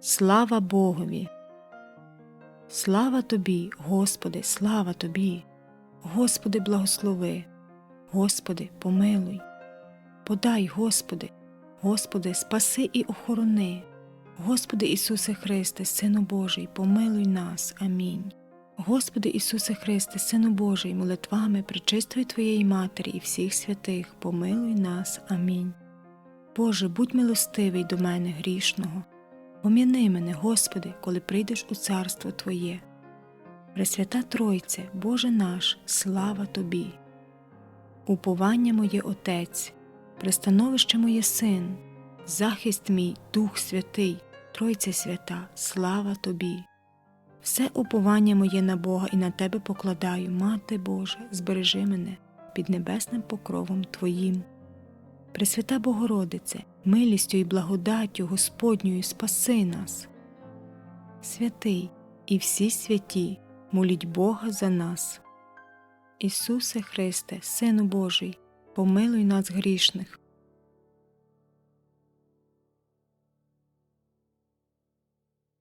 Слава Богові! Слава тобі, Господи, слава тобі! Господи, благослови, Господи, помилуй, подай, Господи, Господи, спаси і охорони, Господи Ісусе Христе, Сину Божий, помилуй нас. Амінь. Господи Ісусе Христе, Сину Божий, молитвами пречистої Твоєї Матері і всіх святих, помилуй нас. Амінь. Боже, будь милостивий до мене грішного. Пом'яни мене, Господи, коли прийдеш у царство Твоє. Пресвята Тройце, Боже наш, слава Тобі. Уповання моє Отець, пристановище моє Син, захист мій, Дух Святий, Тройце свята, слава Тобі. Все уповання моє на Бога і на Тебе покладаю, Мати Божа, збережи мене під небесним покровом Твоїм. Пресвята Богородице, милістю і благодаттю Господньою спаси нас. Святий і всі святі, моліть Бога за нас. Ісусе Христе, Сину Божий, помилуй нас грішних,